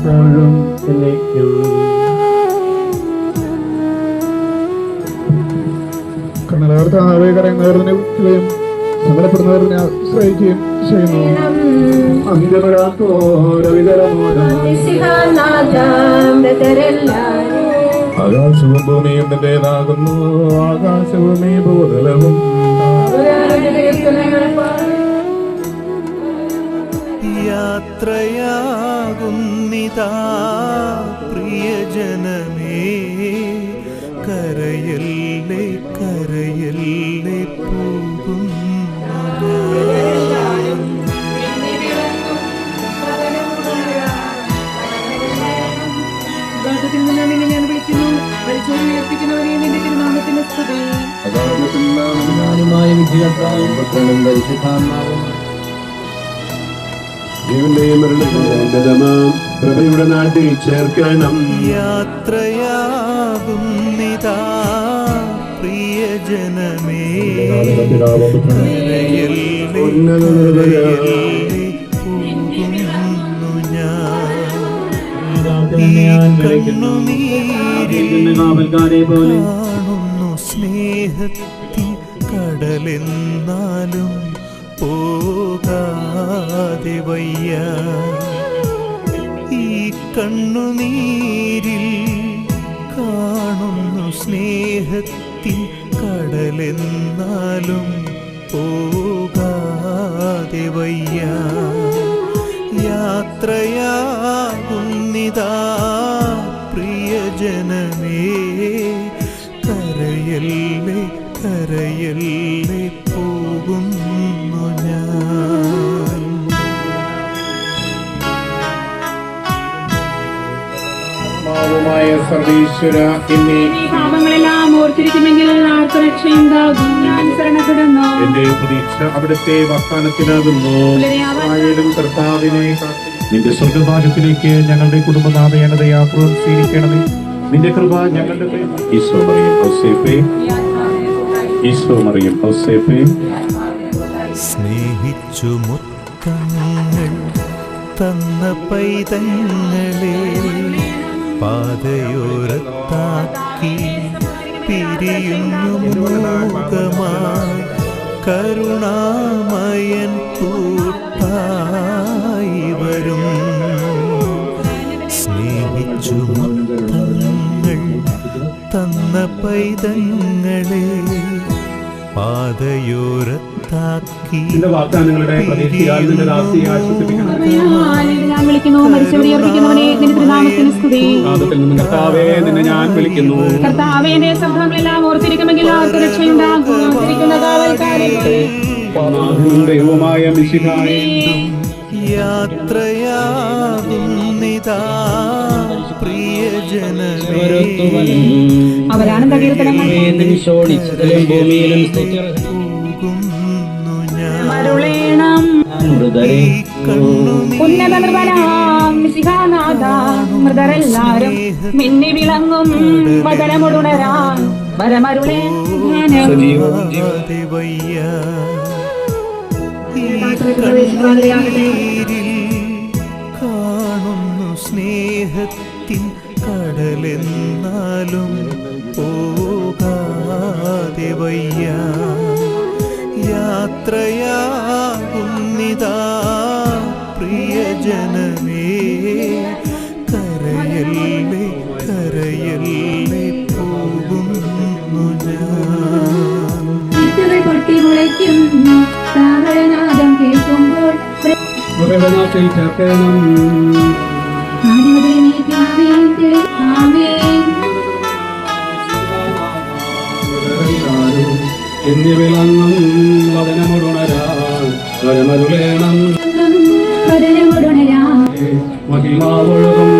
ഇപ്പോഴും എന്നേക്കും വിളിക്കുകയും സങ്കടപ്പെടുന്നവരെ ആശ്രയിക്കുകയും ചെയ്യുന്നു. ആകാശവും ഭൂമിയും നിന്റേതാകുന്നു ആകാശവും ഈ ഭൂതലവും. യാത്രയാകുന്നിതാ പ്രിയജനമേ. കരയല്ലേ കരയല്ലേ പോകും ഞാൻ വിളിക്കുന്നു പരിശോധന ഉയർപ്പിക്കുന്നവരെ നിന്റെ തിരുനാമത്തിന് സ്തുതി പുത്രനും പരിശുദ്ധാത്മാവും. കരയല്ലേ പോകുന്നു ഞാൻ ഞാൻ. വിളിക്കുന്നു കണ്ണുനീരിൽ കാവൽക്കാരെ പോലെ. കാണുന്നു സ്നേഹത്തിൻ കടലെന്നാലും പോകാതെ വയ്യ. ഈ കണ്ണുനീരിൽ കാണുന്നു സ്നേഹത്തിൻ കടലെന്നാലും പോകാതെ വയ്യ. യാത്രയാകുന്നിതാ പ്രിയജനമേ. കരയല്ലേ കരയല്ലേ ആത്മാവുമായ സർവീശ്വര എന്നീ പാപങ്ങളെല്ലാം ഓർത്തിരിക്കുമെങ്കിൽ എന്റെ പ്രതീക്ഷ അവിടുത്തെ വസ്ഥാനത്തിനാകുന്നു കർത്താവിനെ നിന്റെ സ്വർഗഭാഗത്തിലേക്ക് ഞങ്ങളുടെ കുടുംബനാഥയാണ് യാത്ര സ്വീകരിക്കണമേ നിന്റെ കൃപ ഞങ്ങളുടെ ഈശോ മറിയം ഔസേപ്പേ ഈശോ മറിയം ഔസേപ്പേ സ്നേഹിച്ചു മുത്തങ്ങൾ തന്ന പൈതങ്ങളെ പാതയോരത്താക്കി പിരിയുന്നു കരുണാമയൻ കൂട്ടായി വരും. സ്നേഹിച്ചു മുത്തങ്ങൾ തന്ന പൈതങ്ങളെ പാതയോരത്താക്കി ഞാൻ വിളിക്കുന്നു? മരിച്ചവരെ ഉയർപ്പിക്കുന്നവനെ നിന്റെ തിരുനാമത്തിന് സ്തുതി. നാദത്തിൽ നിന്ന് കർത്താവേ നിന്നെ ഞാൻ വിളിക്കുന്നു. കർത്താവേ എന്റെ ശബ്ദങ്ങളെല്ലാം ഓർത്തിരിക്കുമെങ്കിൽ ആർക്ക് രക്ഷയുണ്ടാകും? ഓർത്തിരിക്കുന്ന കാവൽക്കാരെ പോലെ. നാഥനും ദൈവമായ മിശിഹായെ. യാത്രയാകുന്നിതാ പ്രിയജനമേ അവരാനന്ദ കീർത്തനങ്ങൾ ശോണിച്ചതിലും ഭൂമിയിലും സ്തുത്യർഹം. അരുളേണം ഉന്നത മൃതരെല്ലാരും മിന്നി വിളങ്ങും വചനമുടുണരാൻ വരമരുളേ കാണുന്നു സ്നേഹത്തിൻ കടലെന്നാലും പോകാതെ വയ്യ. യാത്രയാകുന്നിതാ പ്രിയജനമേ. കരയല്ലേ കരയല്ലേ പോകുന്നു പൊട്ടി താവളനാദം കേൾക്കുമ്പോൾ ആദിമുതലെനിക്ക് മഹിമാവൊഴുകും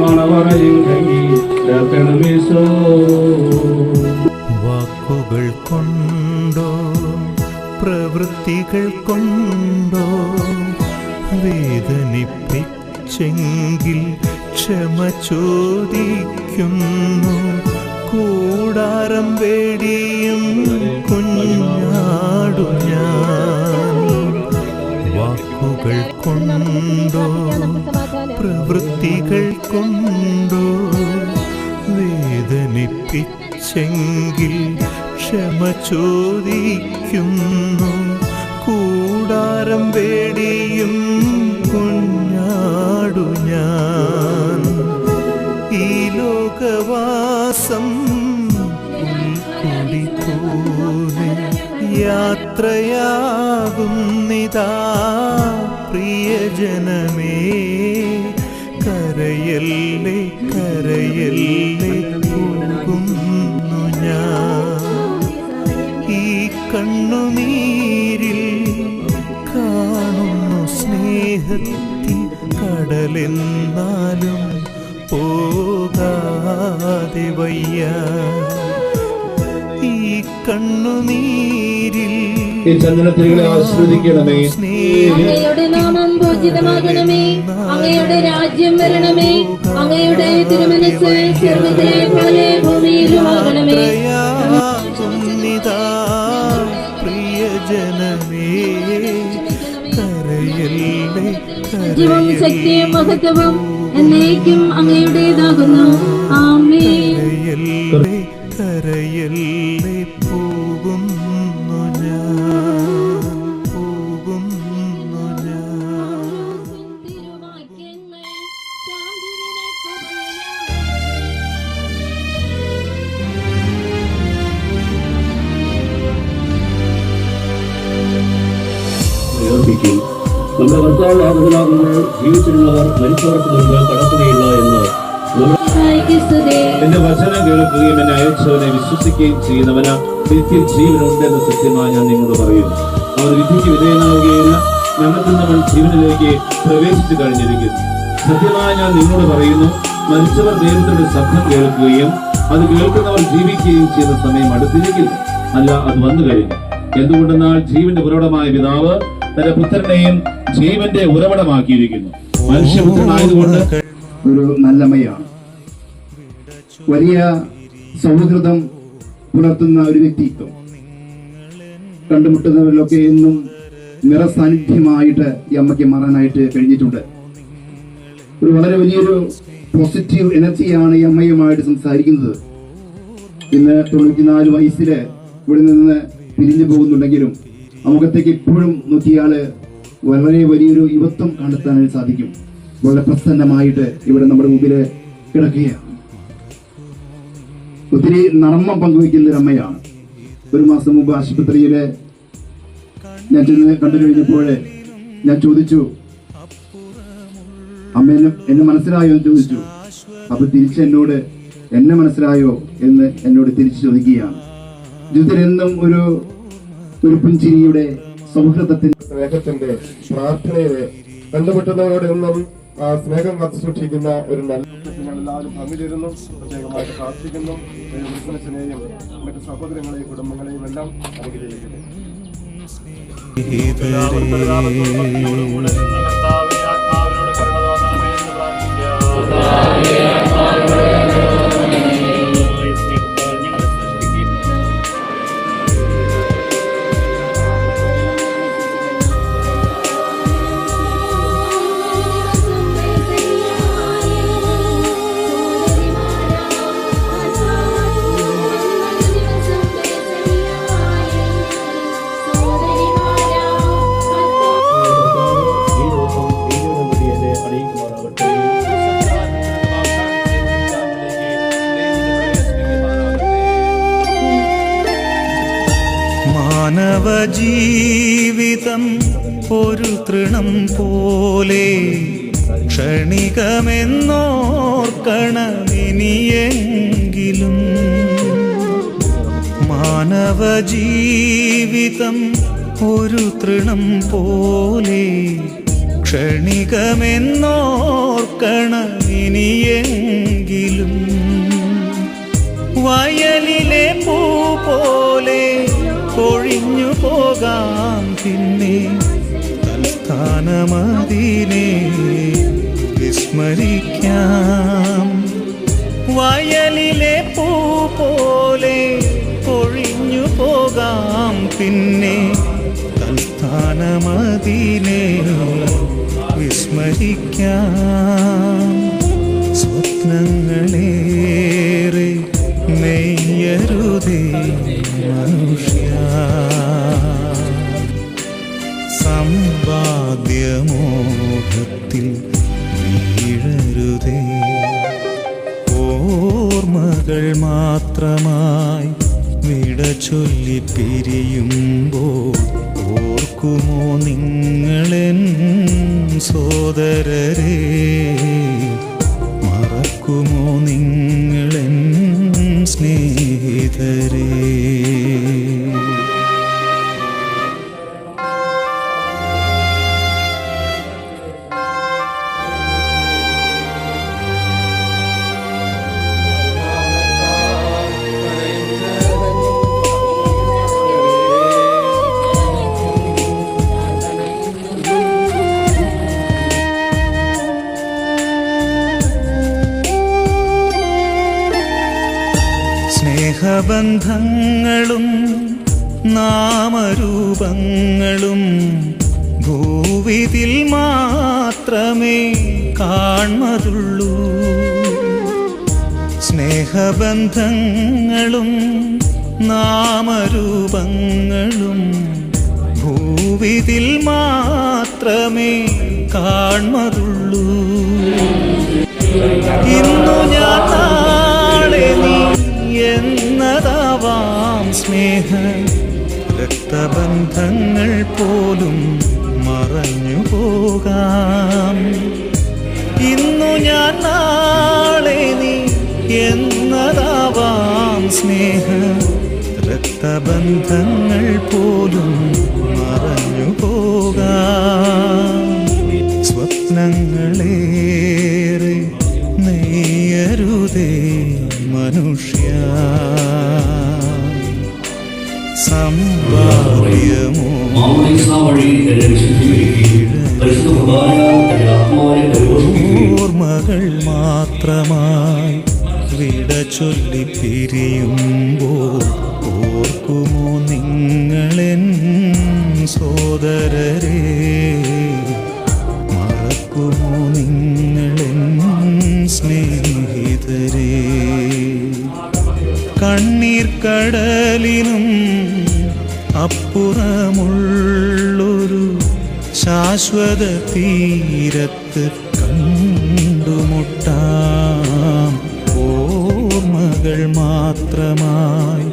മണവറയും കൈ ചേർക്കണമേശോ വാക്കുകൾ കൊണ്ടോ പ്രവൃത്തികൾ കൊണ്ടോ വേദനിപ്പിച്ചെങ്കിൽ ക്ഷമ ചോദിക്കുന്നു. കൂടാരം വേടിയും കുഞ്ഞാടു വാക്കുകൾ കൊണ്ടോ പ്രവൃത്തികൾ കൊണ്ടോ വേദനിപ്പിച്ചെങ്കിൽ ക്ഷമ ചോദിക്കുന്നു. കൂടാരം വേടിയും കുഞ്ഞാടു ഞാൻ. ഈ ലോകവാസം പുൽക്കൊടി പോലെ യാത്രയാകുന്നിതാ പ്രിയജനമേ കരയല്ലേ കരയല്ലേ പോകുന്നു ഞാൻ. ഈ കണ്ണുനീരിൽ കാണുന്നു സ്നേഹത്തിൻ കടലെന്നാലും പോകാതെ വയ്യ. ഈ കണ്ണുനീരിൽ ഈ ചന്ദനത്തിരികളെ ആശ്രദിക്കണമേ. അങ്ങയുടെ നാമം പൂജിതമാകണമേ. അങ്ങയുടെ രാജ്യം വരണമേ. അങ്ങയുടെ തിരുമനസ് സ്വർഗത്തിലെ പോലെ ഭൂമിയിലുമാകണമേ. ജീവം ശക്തിയും മഹത്വവും എന്നേക്കും അങ്ങയുടേതാകുന്നു. ആമേ കരയല്ലേ. പ്രവർത്തിക്കും നമ്മുടെ കർത്താവ് ആകുമ്പോൾ ജീവിച്ചിരുന്നവർ മരിച്ചവർക്ക് മുമ്പ് കടക്കുകയില്ല എന്ന് നമ്മൾ എന്റെ വചനം കേൾക്കുകയും എന്നെ അയച്ചവനെ വിശ്വസിക്കുകയും ചെയ്യുന്നവന് നിത്യം ജീവനുണ്ടെന്ന് സത്യമായി ഞാൻ നിങ്ങളോട് പറയുന്നു. അവർ വിധിക്ക് വിധേയനാവുകയില്ല മരണത്തിനവൻ ജീവനിലേക്ക് പ്രവേശിച്ചു കഴിഞ്ഞിരിക്കുന്നു. സത്യമായി ഞാൻ നിങ്ങളോട് പറയുന്നു മരിച്ചവർ ദൈവത്തിന്റെ ശബ്ദം കേൾക്കുകയും അത് കേൾക്കുന്നവർ ജീവിക്കുകയും ചെയ്യുന്ന സമയം അടുത്തിരിക്കില്ല അല്ല അത് വന്നു കഴിഞ്ഞു എന്തുകൊണ്ടെന്നാൽ ജീവന്റെ ഉറവിടമായ പിതാവ് തന്റെ പുത്രനെയും ജീവന്റെ ഉറവിടമാക്കിയിരിക്കുന്നു. മനുഷ്യപുത്രനായതുകൊണ്ട് ഒരു നല്ലമ്മയാണ്. വലിയ സൗഹൃദം പുലർത്തുന്ന ഒരു വ്യക്തിത്വം. കണ്ടുമുട്ടുന്നവരിലൊക്കെ എന്നും നിറസാന്നിധ്യമായിട്ട് ഈ അമ്മയ്ക്ക് മാറാനായിട്ട് കഴിഞ്ഞിട്ടുണ്ട്. ഒരു വളരെ വലിയൊരു പോസിറ്റീവ് എനർജിയാണ് ഈ അമ്മയുമായിട്ട് സംസാരിക്കുന്നത്. ഇന്ന് തൊണ്ണൂറ്റിനാല് വയസ്സിൽ ഇവിടെ നിന്ന് പിരിഞ്ഞു പോകുന്നുണ്ടെങ്കിലും ആ മുഖത്തേക്ക് ഇപ്പോഴും നോക്കിയാൽ വളരെ വലിയൊരു യുവത്വം കണ്ടെത്താനായിട്ട് സാധിക്കും. വളരെ പ്രസന്നമായിട്ട് ഇവിടെ നമ്മുടെ മുമ്പിൽ കിടക്കുകയാണ്. ഒത്തിരി നർമ്മം പങ്കുവയ്ക്കുന്ന ഒരു അമ്മയാണ് ഒരു മാസം മുമ്പ് ആശുപത്രിയിൽ ഞാൻ ചെന്ന് കണ്ടു കഴിഞ്ഞപ്പോൾ ഞാൻ ചോദിച്ചു അമ്മ എന്നെ എന്നെ മനസ്സിലായോ? എന്ന് ചോദിച്ചു. അപ്പൊ തിരിച്ച് എന്നോട് എന്നെ മനസ്സിലായോ? എന്ന് എന്നോട് തിരിച്ചു ചോദിക്കുകയാണ്. ജീവിതത്തിൽ എന്നും ഒരു ഒരു പുഞ്ചിരിയുടെ സൗഹൃദത്തിന്റെ സ്നേഹത്തിന്റെ പ്രാർത്ഥനയിൽ കണ്ടുമുട്ടുന്നവരോട് എന്നും ആ സ്നേഹം കാത്തു സൂക്ഷിക്കുന്ന ഒരു നല്ല എല്ലാവരും പങ്കുചേരുന്നു പ്രത്യേകമായിട്ട് പ്രാർത്ഥിക്കുന്നു. ബിസിനസിനെയും മറ്റു സഹോദരങ്ങളെയും കുടുംബങ്ങളെയും എല്ലാം അനുഗ്രഹിക്കുന്നു മാനവ ജീവിതം ഒരു തൃണം പോലെ ക്ഷണികമെന്നോർക്കണമിനിയെങ്കിലും മാനവ ജീവിതം ഒരു തൃണം പോലെ ക്ഷണികമെന്നോർക്കണമിനിയെങ്കിലും വയലിലെ പൂ പോലെ കൊഴിഞ്ഞു പോകാം പിന്നെ. തൽസ്ഥാനമതിനെ വിസ്മരിക്കാം. വയലിലെ പൂ പോലെ കൊഴിഞ്ഞു പോകാം പിന്നെ. തൽസ്ഥാനമതിനെ വിസ്മരിക്കാം. സ്വപ്നങ്ങളേറെ നെയ്യരുതേ. മനുഷ്യ സമ്പാദ്യമോഹത്തിൽ വീഴരുതേ. ഓർമ്മകൾ മാത്രമായി വിട ചൊല്ലി പിരിയുമ്പോൾ ഓർക്കുമോ നിങ്ങളെൻ സോദരരെ? മറക്കുമോ നിങ്ങളെൻ സ്നേഹിതരേ സ്നേഹബന്ധങ്ങളും നാമരൂപങ്ങളും ഭൂവിതിൽ മാത്രമേ കാൺമതുള്ളൂ സ്നേഹബന്ധങ്ങളും നാമരൂപങ്ങളും ഭൂവിതിൽ മാത്രമേ കാൺമതുള്ളൂ ഇന്നു ഞാൻ നാളെ നീ എന്നതാവാം സ്നേഹ രക്തബന്ധങ്ങൾ പോലും മറഞ്ഞു പോകാം. ഇന്നു ഞാൻ നാളെ നീ എന്നതാവാം സ്നേഹ രക്തബന്ധങ്ങൾ പോലും മറഞ്ഞു പോകാം. സ്വപ്നങ്ങളേറെ നെയ്യരുതേ മനുഷ്യ. ഓർമ്മകൾ മാത്രമായി വിട ചൊല്ലി പിരിയുമ്പോൾ ഓർക്കുമോ നിങ്ങളെൻ സോദരരെ? മറക്കുമോ നിങ്ങളെൻ സ്നേഹിതരെ? കണ്ണീർ കടലിനും അപ്പുറമുള്ളൊരു ശാശ്വത തീരത്ത് കണ്ടുമുട്ടാം. ഓർമ്മകൾ മാത്രമായി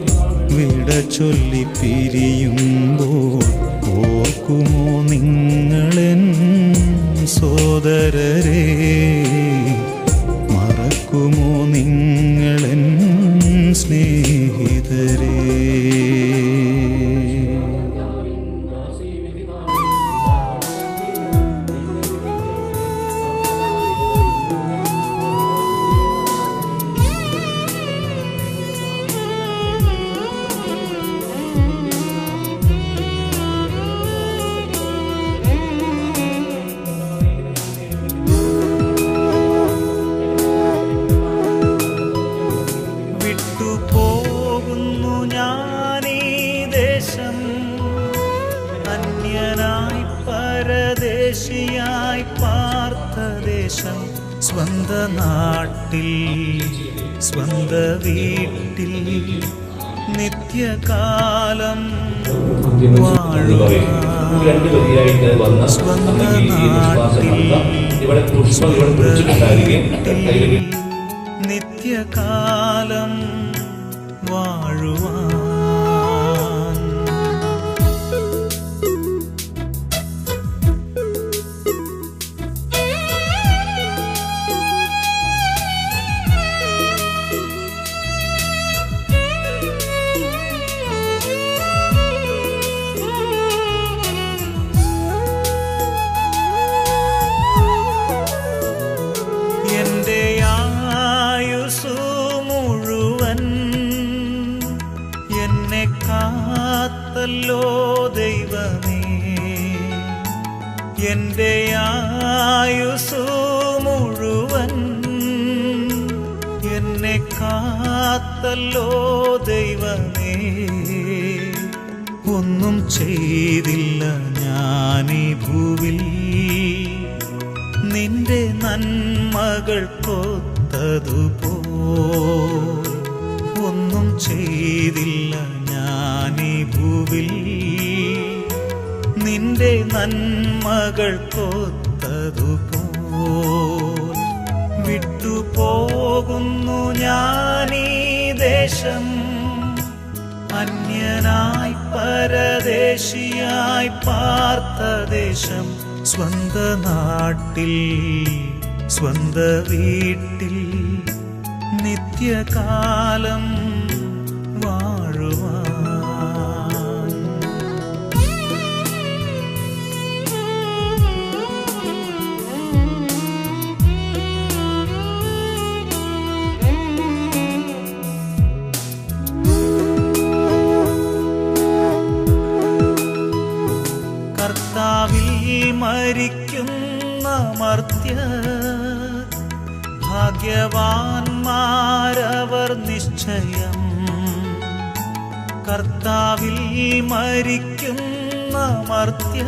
വിട ചൊല്ലി പിരിയുമ്പോൾ ഓർക്കുമോ നിങ്ങളെൻ സോദരരെ? മറക്കുമോ നിങ്ങളെൻ സ്നേഹിതരേ നിത്യകാലം വാഴുവാൻ കാത്തല്ലോ ദൈവമേ. എന്റെ ആയുസു മുഴുവൻ എന്നെ കാത്തല്ലോ ദൈവമേ. ഒന്നും ചെയ്തില്ല ഞാനീ ഭൂവിൽ. നിന്റെ നന്മകൾ കൊത്തതുപോ ഭൂവിൽ നിന്റെ നന്മകൾ കൊത്തതുപോ വിട്ടുപോകുന്നു ഞാനീ ദേശം. അന്യനായി പരദേശിയായി പാർത്ത ദേശം. സ്വന്ത നാട്ടിൽ സ്വന്ത വീട്ടിൽ നിത്യകാലം മരിക്കുന്ന മർത്യ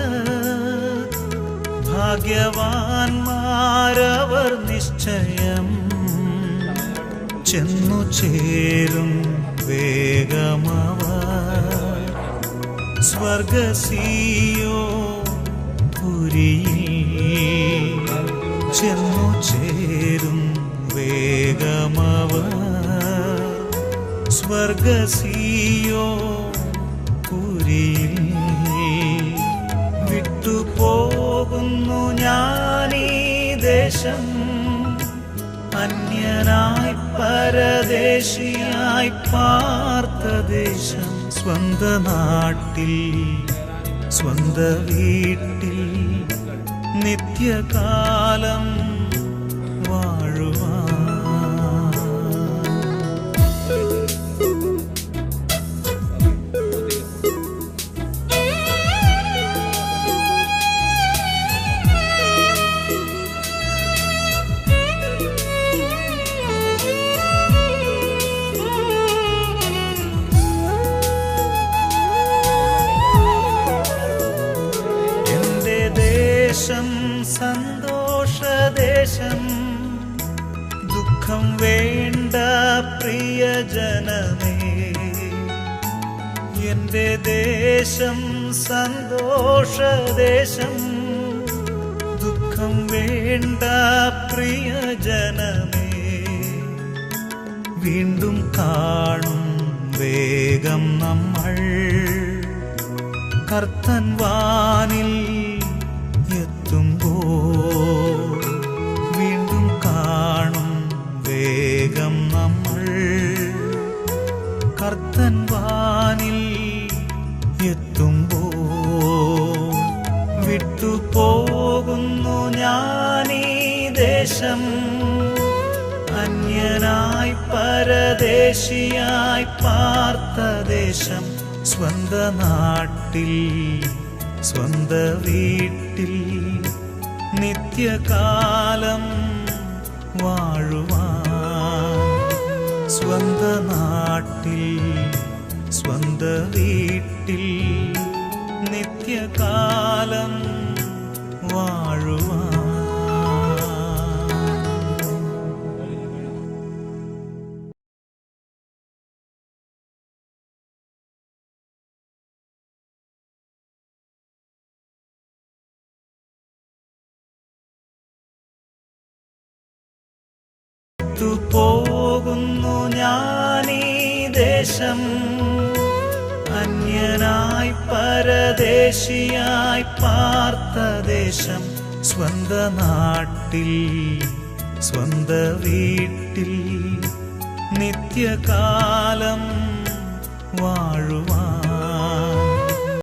ഭാഗ്യവാന്മാരവർ നിശ്ചയം. ചെന്നു ചേരും വേഗമവ സ്വർഗസീയോ പുരിയിൽ. ചെന്നു ചേരും വേഗമവ സ്വർഗസീയോ പുരിയിൽ വിട്ടുപോകുന്നു ഞാനീ ദേശം. അന്യനായി പരദേശിയായി പാർത്ത ദേശം. സ്വന്ത നാട്ടിൽ സ്വന്ത വീട്ടിൽ നിത്യകാലം വാഴുവാൻ എന്റെ ദേശം സന്തോഷദേശം. ദുഃഖം വേണ്ട പ്രിയജനമേ. വീണ്ടും കാണും വേഗം നമ്മൾ. കർത്തൻ വാനിൽ വിട്ടുപോകുന്നു ഞാനീ ദേശം. അന്യനായി പരദേശിയായി പാർത്ത ദേശം. സ്വന്ത നാട്ടിൽ സ്വന്ത വീട്ടിൽ നിത്യകാലം വാഴുവാൻ. സ്വന്ത നാട്ടിൽ സ്വന്ത വീട്ടിൽ നിത്യകാലം വാഴുവാൻ. പോകുന്നു ഞാനീ ദേശം പരദേശിയായി പാർത്ത ദേശം സ്വന്ത നാട്ടിൽ സ്വന്ത വീട്ടിൽ നിത്യകാലം വാഴുവാൻ